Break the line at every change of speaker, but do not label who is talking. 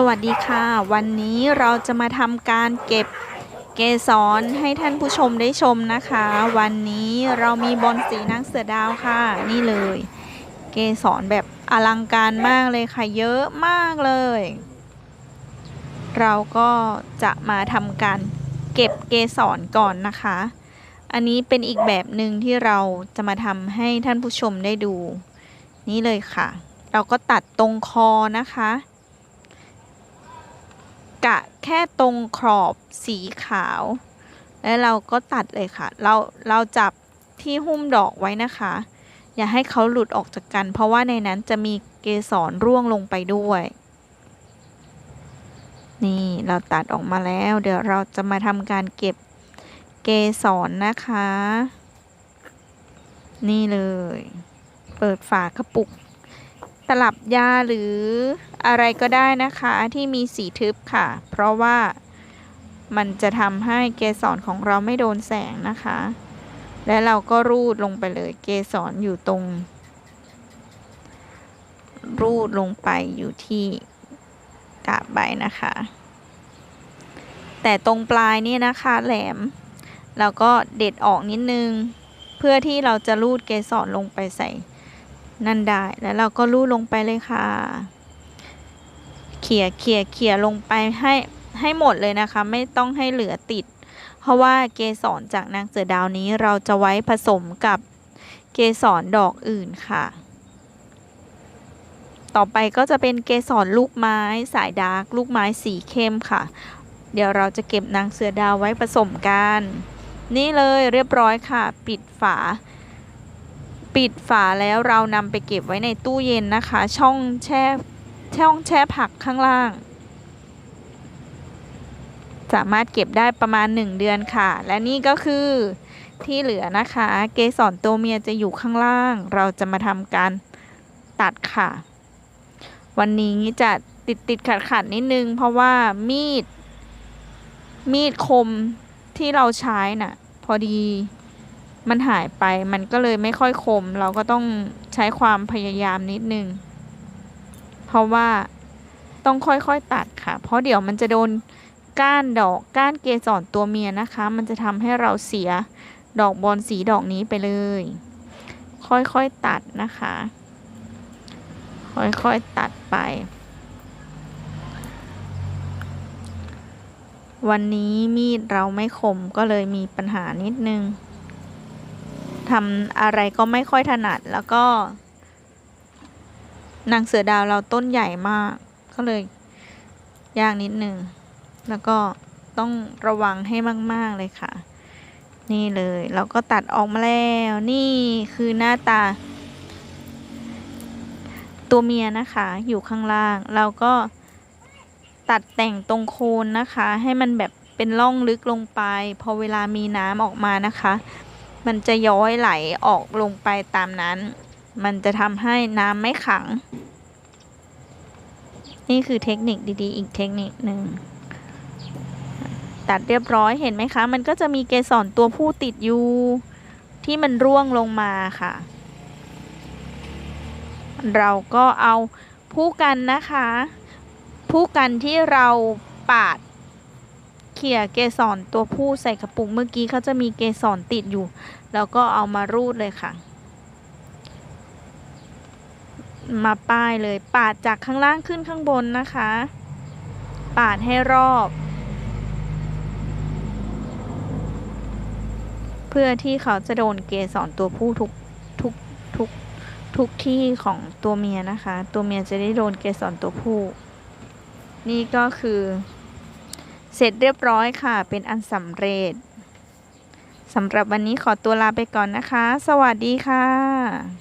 สวัสดีค่ะ วันนี้เราจะมาทำการเก็บเกสรให้ท่านผู้ชมได้ชมนะคะ วันนี้เรามีบอลสีนางเสือดาวค่ะ นี่เลย เกสรแบบอลังการมากเลยค่ะ เยอะมากเลย เราก็จะมาทำการเก็บเกสรก่อนนะคะ อันนี้เป็นอีกแบบหนึ่งที่เราจะมาทำให้ท่านผู้ชมได้ดู นี่เลยค่ะ เราก็ตัดตรงคอนะคะกะ แค่ตรงขอบสีขาว แล้วเราก็ตัดเลยค่ะ เราเราจับที่หุ้มดอกไว้นะคะ อย่าให้เขาหลุดออกจากกัน เพราะว่าในนั้นจะมีเกสรร่วงลงไปด้วย นี่เราตัดออกมาแล้ว เดี๋ยวเราจะมาทำการเก็บเกสรนะคะ นี่เลย เปิดฝากระปุก ตลับยาหรืออะไรก็ได้นะคะที่มีสีทึบค่ะ เพราะว่ามันจะทำให้เกสรของเราไม่โดนแสงนะคะ และเราก็รูดลงไปเลยเกสรอยู่ตรง รูดลงไปอยู่ที่กาบใบนะคะ แต่ตรงปลายนี่นะคะแหลม เราก็เด็ดออกนิดนึง เพื่อที่เราจะรูดเกสรลงไปใส่ นั่นได้แล้วเราก็ลูดลงไปเลยค่ะ เขี่ยเขี่ยเขี่ยลงไปให้ให้หมดเลยนะคะ ไม่ต้องให้เหลือติด เพราะว่าเกสรจากนางเสือดาวนี้เราจะไว้ผสมกับเกสรดอกอื่นค่ะ ต่อไปก็จะเป็นเกสรลูกไม้สายดาร์กลูกไม้สีเข้มค่ะ เดี๋ยวเราจะเก็บนางเสือดาวไว้ผสมกัน นี่เลยเรียบร้อยค่ะ ปิดฝา ปิดฝาแล้วเรานำไปเก็บไว้ในตู้เย็นนะคะ ช่องแช่ช่องแช่ผักข้างล่าง สามารถเก็บได้ประมาณ 1 เดือนค่ะ และนี่ก็คือที่เหลือนะคะ เกสรตัวเมียจะอยู่ข้างล่าง เราจะมาทำการตัดค่ะ วันนี้จะติดติดขัดขัดนิดนึง เพราะว่ามีด มีดคมที่เราใช้น่ะ พอดี มันหายไปมันก็เลยไม่ค่อยคม เราก็ต้องใช้ความพยายามนิดนึง เพราะว่าต้องค่อยๆตัดค่ะ เพราะเดี๋ยวมันจะโดนก้านดอกก้านเกสรตัวเมียนะคะ มันจะทำให้เราเสียดอกบอลสีดอกนี้ไปเลย ค่อยๆตัดนะคะ ค่อยๆตัดไป วันนี้มีดเราไม่คมก็เลยมีปัญหานิดนึง ทำอะไรก็ไม่ค่อยถนัดแล้วก็ นางเสือดาวเราต้นใหญ่มาก ก็เลยยากนิดนึง แล้วก็ต้องระวังให้มาก ๆ เลยค่ะ นี่เลยเราก็ตัดออกมาแล้ว นี่คือหน้าตา ตัวเมียนะคะ อยู่ข้างล่าง เราก็ตัดแต่งตรงโคนนะคะ ให้มันแบบเป็นร่องลึกลงไป พอเวลามีน้ำออกมานะคะ มันจะย้อยไหลออกลงไปตามนั้น มันจะทำให้น้ำไม่ขัง นี่คือเทคนิคดีๆ อีกเทคนิคหนึ่งตัดเรียบร้อยเห็นไหมคะ มันก็จะมีเกสรตัวผู้ติดอยู่ ที่มันร่วงลงมาค่ะ เราก็เอาผู้กันนะคะ ผู้กันที่เราปาด เขี่ยเกสรตัวผู้ใส่กระปุกเมื่อกี้เขาจะมีเกสรติดอยู่ แล้วก็เอามารูดเลยค่ะ มาป้ายเลยปาดจากข้างล่างขึ้นข้างบนนะคะ ปาดให้รอบ เพื่อที่เขาจะโดนเกสรตัวผู้ทุกทุกทุกทุกที่ของตัวเมียนะคะ ตัวเมียจะได้โดนเกสรตัวผู้ นี่ก็คือ เสร็จเรียบร้อยค่ะ เป็นอันสำเร็จสำหรับวันนี้ขอตัวลาไปก่อนนะคะ สวัสดีค่ะ